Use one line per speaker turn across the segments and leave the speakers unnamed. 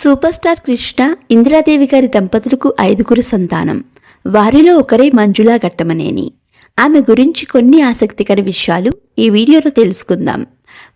Super star Krishna Indiradevi గారి దంపతులకు ఐదుగురు సంతానం. వారిలో ఒకరే మంజులా ఘట్టమనేని. ఆమె గురించి కొన్ని ఆసక్తికర విషయాలు ఈ వీడియోలో తెలుసుకుందాం.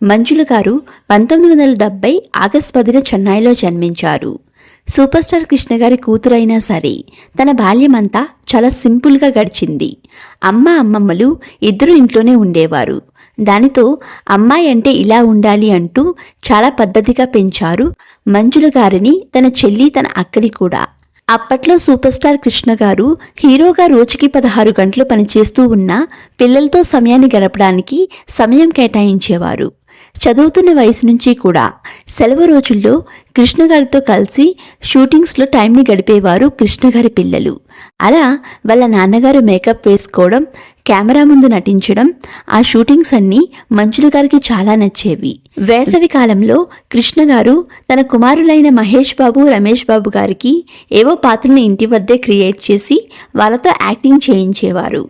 మంజుల గారు పంతొమ్మిది వందల డెబ్బై ఆగస్టు పదిన చెన్నైలో జన్మించారు. సూపర్ స్టార్ కృష్ణ గారి కూతురైనా సరే తన బాల్యమంతా చాలా సింపుల్గా గడిచింది. అమ్మ అమ్మమ్మలు ఇద్దరు ఇంట్లోనే ఉండేవారు. దానితో అమ్మాయి అంటే ఇలా ఉండాలి అంటూ చాలా పద్ధతిగా పెంచారు మంజుల గారిని తన చెల్లి తన అక్కని కూడా. అప్పట్లో సూపర్ స్టార్ కృష్ణ గారు హీరోగా రోజుకి పదహారు గంటలు పనిచేస్తూ ఉన్న పిల్లలతో సమయాన్ని గడపడానికి సమయం కేటాయించేవారు. చదువుతున్న వయసు నుంచి కూడా సెలవు రోజుల్లో కృష్ణ గారితో కలిసి షూటింగ్స్లో టైంని గడిపేవారు కృష్ణ గారి పిల్లలు. అలా వాళ్ళ నాన్నగారు మేకప్ వేసుకోవడం కెమెరా ముందు నటించడం ఆ షూటింగ్స్ అన్నీ మంచులు గారికి చాలా నచ్చేవి. వేసవి కాలంలో కృష్ణ గారు తన కుమారులైన మహేష్ బాబు రమేష్ బాబు గారికి ఏవో పాత్రని ఇంటి వద్దే క్రియేట్ చేసి వాళ్ళతో యాక్టింగ్ చేయించేవారు.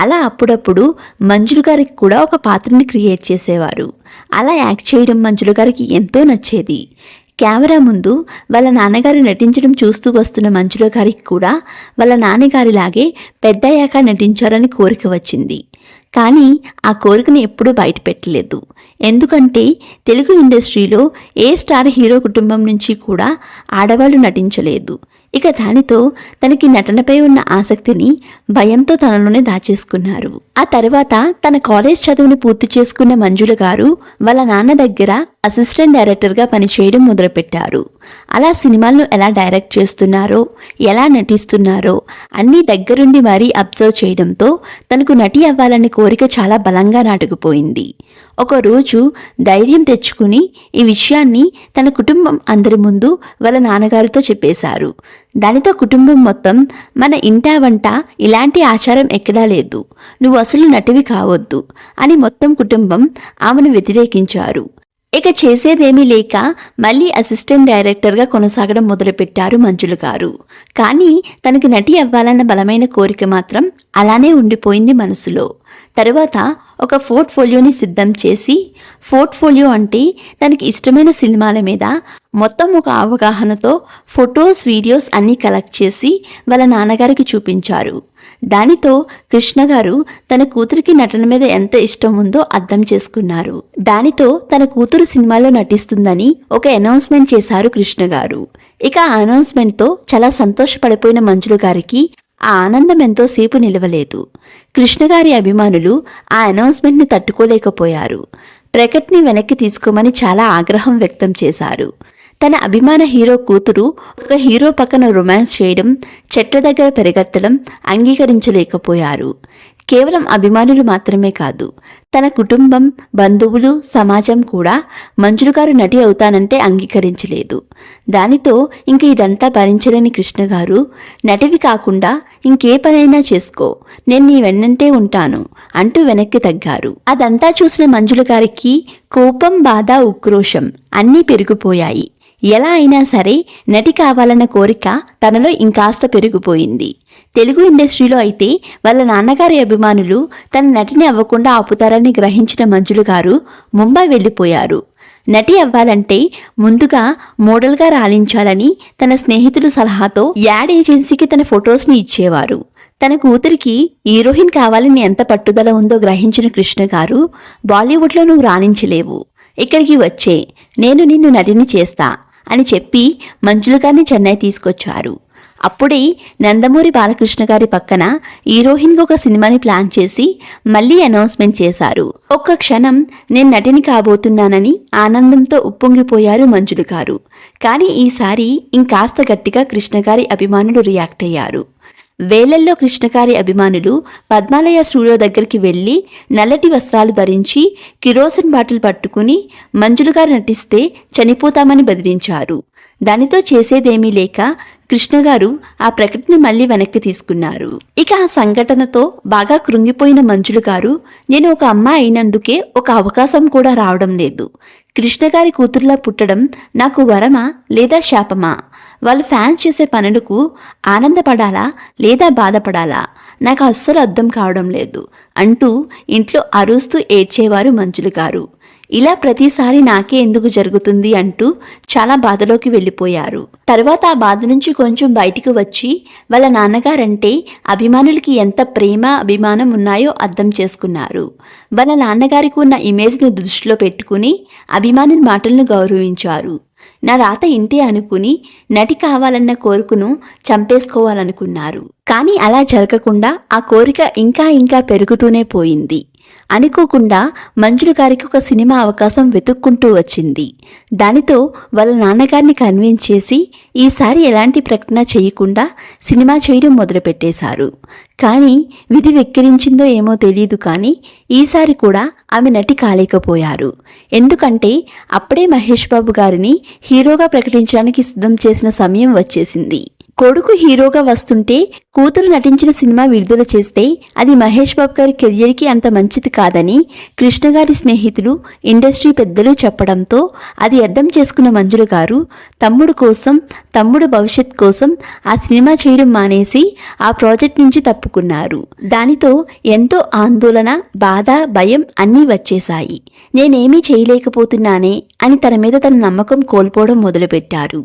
అలా అప్పుడప్పుడు మంజులు గారికి కూడా ఒక పాత్రని క్రియేట్ చేసేవారు. అలా యాక్ట్ చేయడం మంజులు గారికి ఎంతో నచ్చేది. కెమెరా ముందు వాళ్ళ నాన్నగారు నటించడం చూస్తూ వస్తున్న మంజుల గారికి కూడా వాళ్ళ నాన్నగారిలాగే పెద్దయ్యాక నటించాలని కోరిక వచ్చింది. కానీ ఆ కోరికను ఎప్పుడూ బయటపెట్టలేదు ఎందుకంటే తెలుగు ఇండస్ట్రీలో ఏ స్టార్ హీరో కుటుంబం నుంచి కూడా ఆడవాళ్ళు నటించలేదు. ఇక దానితో తనకి నటనపై ఉన్న ఆసక్తిని భయంతో తనలోనే దాచేసుకున్నారు. ఆ తర్వాత తన కాలేజ్ చదువుని పూర్తి చేసుకున్న మంజుల గారు వాళ్ళ నాన్న దగ్గర అసిస్టెంట్ డైరెక్టర్గా పనిచేయడం మొదలుపెట్టారు. అలా సినిమాలను ఎలా డైరెక్ట్ చేస్తున్నారో ఎలా నటిస్తున్నారో అన్నీ దగ్గరుండి మరీ అబ్జర్వ్ చేయడంతో తనకు నటి అవ్వాలనే కోరిక చాలా బలంగా నాటుకుపోయింది. ఒకరోజు ధైర్యం తెచ్చుకుని ఈ విషయాన్ని తన కుటుంబం అందరి ముందు వాళ్ళ నాన్నగారితో చెప్పేశారు. దానితో కుటుంబం మొత్తం మన ఇంటా వంట ఇలాంటి ఆచారం ఎక్కడా లేదు. నువ్వు అసలు నటివి కావద్దు అని మొత్తం కుటుంబం ఆమెను వ్యతిరేకించారు. ఇక చేసేదేమీ లేక మళ్ళీ అసిస్టెంట్ డైరెక్టర్గా కొనసాగడం మొదలుపెట్టారు మంజులు గారు. కానీ తనకి నటి అవ్వాలన్న బలమైన కోరిక మాత్రం అలానే ఉండిపోయింది మనసులో. తర్వాత ఒక పోర్ట్ఫోలియోని సిద్ధం చేసి పోర్ట్ఫోలియో అంటే తనకి ఇష్టమైన సినిమాల మీద మొత్తం ఒక అవగాహనతో ఫొటోస్ వీడియోస్ అన్నీ కలెక్ట్ చేసి వాళ్ళ నాన్నగారికి చూపించారు. దానితో కృష్ణ గారు తన కూతురికి నటన మీద ఎంత ఇష్టం ఉందో అర్థం చేసుకున్నారు. దానితో తన కూతురు సినిమాలో నటిస్తుందని ఒక అనౌన్స్మెంట్ చేశారు కృష్ణ గారు. ఇక ఆ అనౌన్స్మెంట్తో చాలా సంతోషపడిపోయిన మంజులు గారికి ఆ ఆనందం ఎంతోసేపు నిలవలేదు. కృష్ణగారి అభిమానులు ఆ అనౌన్స్మెంట్ని తట్టుకోలేకపోయారు. ప్రకట్ని వెనక్కి తీసుకోమని చాలా ఆగ్రహం వ్యక్తం చేశారు. తన అభిమాన హీరో కూతురు ఒక హీరో పక్కన రొమాన్స్ చేయడం చెట్ల దగ్గర పెరగెత్తడం అంగీకరించలేకపోయారు. కేవలం అభిమానులు మాత్రమే కాదు తన కుటుంబం బంధువులు సమాజం కూడా మంజులు గారు నటి అవుతానంటే అంగీకరించలేదు. దానితో ఇంక ఇదంతా భరించలేని కృష్ణ గారు నటివి కాకుండా ఇంకే పనైనా చేసుకో నేను నీ వెన్నంటే ఉంటాను అంటూ వెనక్కి తగ్గారు. అదంతా చూసిన మంజుల గారికి కోపం బాధ ఉక్రోషం అన్నీ పెరిగిపోయాయి. ఎలా అయినా సరే నటి కావాలన్న కోరిక తనలో ఇంకాస్త పెరిగిపోయింది. తెలుగు ఇండస్ట్రీలో అయితే వాళ్ళ నాన్నగారి అభిమానులు తన నటిని అవ్వకుండా ఆపుతారని గ్రహించిన మంజులు గారు ముంబై వెళ్ళిపోయారు. నటి అవ్వాలంటే ముందుగా మోడల్గా రాణించాలని తన స్నేహితుల సలహాతో యాడ్ ఏజెన్సీకి తన ఫొటోస్ని ఇచ్చేవారు. తన కూతురికి హీరోయిన్ కావాలని ఎంత పట్టుదల ఉందో గ్రహించిన కృష్ణ గారు బాలీవుడ్లో నువ్వు రాణించలేవు. ఇక్కడికి వచ్చే. నేను నిన్ను నటిని చేస్తా. అని చెప్పి మంజులగారిని చెన్నై తీసుకొచ్చారు. అప్పుడే నందమూరి బాలకృష్ణ గారి పక్కన హీరోయిన్గా ఒక సినిమాని ప్లాన్ చేసి మళ్ళీ అనౌన్స్మెంట్ చేశారు. ఒక్క క్షణం నేను నటిని కాబోతున్నానని ఆనందంతో ఉప్పొంగిపోయారు మంజులు గారు. కానీ ఈసారి ఇంకాస్త గట్టిగా కృష్ణ గారి అభిమానులు రియాక్ట్ అయ్యారు. వేలల్లో కృష్ణగారి అభిమానులు పద్మాలయ స్టూడియో దగ్గరికి వెళ్ళి నల్లటి వస్త్రాలు ధరించి కిరోసిన్ బాటిల్ పట్టుకుని మంజులుగారు నటిస్తే చనిపోతామని బెదిరించారు. దానితో చేసేదేమీ లేక కృష్ణగారు ఆ ప్రకటన మళ్ళీ వెనక్కి తీసుకున్నారు. ఇక ఆ సంఘటనతో బాగా కృంగిపోయిన మంజులు గారు నేను ఒక అమ్మ అయినందుకే ఒక అవకాశం కూడా రావడం లేదు. కృష్ణగారి కూతురులా పుట్టడం నాకు వరమా లేదా శాపమా? వాళ్ళు ఫ్యాన్స్ చేసే పనులకు ఆనందపడాలా లేదా బాధపడాలా? నాకు అస్సలు అర్థం కావడం లేదు అంటూ ఇంట్లో అరుస్తూ ఏడ్చేవారు మంజులు గారు. ఇలా ప్రతిసారి నాకే ఎందుకు జరుగుతుంది అంటూ చాలా బాధలోకి వెళ్ళిపోయారు. తర్వాత ఆ బాధ నుంచి కొంచెం బయటికి వచ్చి వాళ్ళ నాన్నగారంటే అభిమానులకి ఎంత ప్రేమ అభిమానం ఉన్నాయో అర్థం చేసుకున్నారు. వాళ్ళ నాన్నగారికి ఉన్న ఇమేజ్ను దృష్టిలో పెట్టుకుని అభిమానుల మాటలను గౌరవించారు. నా రాత ఇంతే అనుకుని నటి కావాలన్న కోరికను చంపేసుకోవాలనుకున్నారు. కానీ అలా జరగకుండా ఆ కోరిక ఇంకా ఇంకా పెరుగుతూనే పోయింది. అనుకోకుండా మంజుల గారికి ఒక సినిమా అవకాశం వెతుక్కుంటూ వచ్చింది. దానితో వాళ్ళ నాన్నగారిని కన్విన్స్ చేసి ఈసారి ఎలాంటి ప్రకటన చేయకుండా సినిమా చేయడం మొదలుపెట్టేశారు. కానీ విధి వెక్కిరించిందో ఏమో తెలియదు కానీ ఈసారి కూడా ఆమె నటి కాలేకపోయారు. ఎందుకంటే అప్పుడే మహేష్ బాబు గారిని హీరోగా ప్రకటించడానికి సిద్ధం చేసిన సమయం వచ్చేసింది. కొడుకు హీరోగా వస్తుంటే కూతురు నటించిన సినిమా విడుదల చేస్తే అది మహేష్ బాబు గారి కెరియర్కి అంత మంచిది కాదని కృష్ణ గారి స్నేహితులు ఇండస్ట్రీ పెద్దలు చెప్పడంతో అది అర్థం చేసుకున్న మంజుల గారు తమ్ముడు కోసం తమ్ముడు భవిష్యత్ కోసం ఆ సినిమా చేయడం మానేసి ఆ ప్రాజెక్ట్ నుంచి తప్పుకున్నారు. దానితో ఎంతో ఆందోళన బాధ భయం అన్నీ వచ్చేశాయి. నేనేమీ చేయలేకపోతున్నానే అని తన మీద తన నమ్మకం కోల్పోవడం మొదలుపెట్టారు.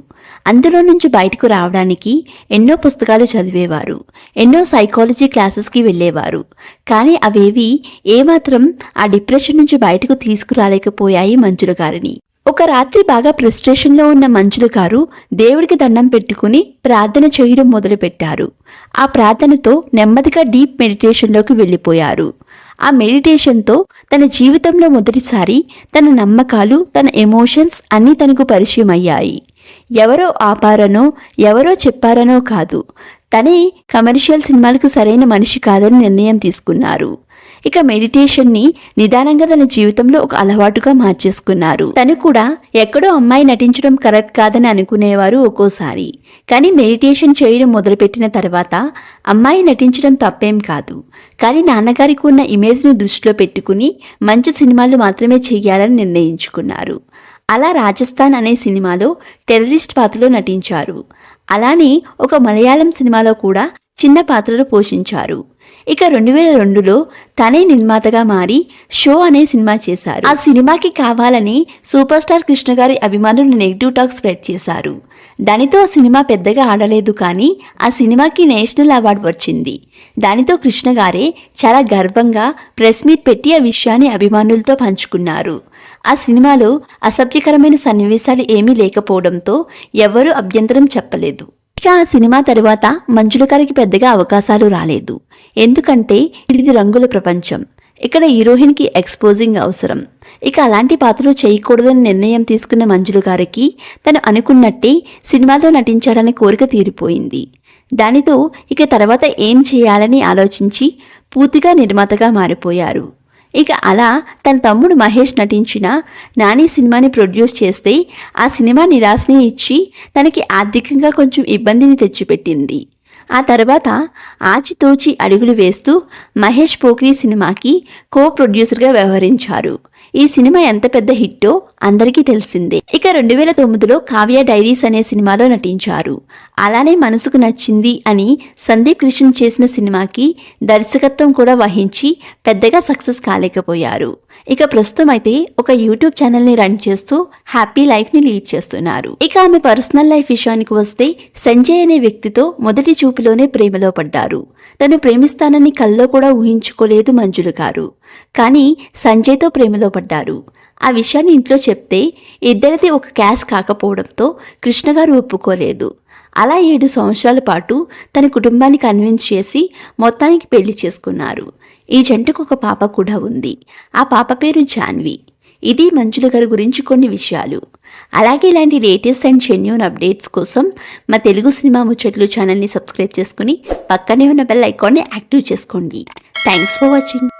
అందులో నుంచి బయటకు రావడానికి ఎన్నో పుస్తకాలు చదివేవారు. ఎన్నో సైకాలజీ క్లాసెస్కి వెళ్ళేవారు. కానీ అవేవి ఏమాత్రం ఆ డిప్రెషన్ నుంచి బయటకు తీసుకురాలేకపోయాయి మంజుల గారిని. ఒక రాత్రి బాగా ఫ్రస్ట్రేషన్లో ఉన్న మంజుల గారు దేవుడికి దండం పెట్టుకుని ప్రార్థన చేయడం మొదలుపెట్టారు. ఆ ప్రార్థనతో నెమ్మదిగా డీప్ మెడిటేషన్లోకి వెళ్ళిపోయారు. ఆ మెడిటేషన్తో తన జీవితంలో మొదటిసారి తన నమ్మకాలు తన ఎమోషన్స్ అన్నీ తనకు పరిచయం అయ్యాయి ఎవరో ఆపారనో ఎవరో చెప్పారనో కాదు. తనే కమర్షియల్ సినిమాలకు సరైన మనిషి కాదని నిర్ణయం తీసుకున్నారు. ఇక మెడిటేషన్ని నిదానంగా తన జీవితంలో ఒక అలవాటుగా మార్చేసుకున్నారు. తను కూడా ఎక్కడో అమ్మాయి నటించడం కరెక్ట్ కాదని అనుకునేవారు ఒక్కోసారి. కానీ మెడిటేషన్ చేయడం మొదలుపెట్టిన తర్వాత అమ్మాయి నటించడం తప్పేం కాదు. కానీ నాన్నగారికి ఉన్న ఇమేజ్ను దృష్టిలో పెట్టుకుని మంచి సినిమాలు మాత్రమే చేయాలని నిర్ణయించుకున్నారు. అలా రాజస్థాన్ అనే సినిమాలో టెర్రరిస్ట్ పాత్రలో నటించారు. అలానే ఒక మలయాళం సినిమాలో కూడా చిన్న పాత్రలు పోషించారు. ఇక రెండు వేల రెండులో తనే నిర్మాతగా మారి షో అనే సినిమా చేశారు. ఆ సినిమాకి కావాలని సూపర్ స్టార్ కృష్ణ గారి అభిమానులు నెగిటివ్ టాక్ స్ప్రెడ్ చేశారు. దానితో ఆ సినిమా పెద్దగా ఆడలేదు కానీ ఆ సినిమాకి నేషనల్ అవార్డు వచ్చింది. దానితో కృష్ణ గారే చాలా గర్వంగా ప్రెస్ మీట్ పెట్టి ఆ విషయాన్ని అభిమానులతో పంచుకున్నారు. ఆ సినిమాలో అసభ్యకరమైన సన్నివేశాలు ఏమీ లేకపోవడంతో ఎవరూ అభ్యంతరం చెప్పలేదు. ఇక ఆ సినిమా తర్వాత మంజుల గారికి పెద్దగా అవకాశాలు రాలేదు. ఎందుకంటే ఇది రంగుల ప్రపంచం. ఇక్కడ హీరోయిన్కి ఎక్స్పోజింగ్ అవసరం. ఇక అలాంటి పాత్రలు చేయకూడదని నిర్ణయం తీసుకున్న మంజులు గారికి తను అనుకున్నట్టే సినిమాలో నటించాలనే కోరిక తీరిపోయింది. దానితో ఇక తర్వాత ఏం చేయాలని ఆలోచించి పూర్తిగా నిర్మాతగా మారిపోయారు. ఇక అలా తన తమ్ముడు మహేష్ నటించిన నాని సినిమాని ప్రొడ్యూస్ చేస్తే ఆ సినిమా నిరాశని ఇచ్చి తనకి ఆర్థికంగా కొంచెం ఇబ్బందిని తెచ్చిపెట్టింది. ఆ తర్వాత ఆచితూచి అడుగులు వేస్తూ మహేష్ పోఖ్రీ సినిమాకి కో ప్రొడ్యూసర్గా వ్యవహరించారు. ఈ సినిమా ఎంత పెద్ద హిట్టో అందరికీ తెలిసిందే. ఇక రెండు వేల తొమ్మిదిలో కావ్య డైరీస్ అనే సినిమాలో నటించారు. అలానే మనసుకు నచ్చింది అని సందీప్ కృష్ణ చేసిన సినిమాకి దర్శకత్వం కూడా వహించి పెద్దగా సక్సెస్ కాలేకపోయారు. ఇక ప్రస్తుతం అయితే ఒక యూట్యూబ్ ఛానల్ని రన్ చేస్తూ హ్యాపీ లైఫ్ని లీడ్ చేస్తున్నారు. ఇక ఆమె పర్సనల్ లైఫ్ విషయానికి వస్తే సంజయ్ అనే వ్యక్తితో మొదటి చూపులోనే ప్రేమలో పడ్డారు. తను ప్రేమిస్తానని కల్లో కూడా ఊహించుకోలేదు మంజులు గారు. కానీ సంజయ్తో ప్రేమలో పడ్డారు. ఆ విషయాన్ని ఇంట్లో చెప్తే ఇద్దరిది ఒక క్యాష్ కాకపోవడంతో కృష్ణ గారు ఒప్పుకోలేదు. అలా ఏడు సంవత్సరాల పాటు తన కుటుంబాన్ని కన్విన్స్ చేసి మొత్తానికి పెళ్ళి చేసుకున్నారు. ఈ జంటకు ఒక పాప కూడా ఉంది. ఆ పాప పేరు జాన్వి. ఇది మంజుల గారి గురించి కొన్ని విషయాలు. అలాగే ఇలాంటి లేటెస్ట్ అండ్ జెన్యున్ అప్డేట్స్ కోసం మా తెలుగు సినిమా ముచ్చట్లు ఛానల్ని సబ్స్క్రైబ్ చేసుకుని పక్కనే ఉన్న బెల్ ఐకాన్ని యాక్టివ్ చేసుకోండి. Thanks for watching.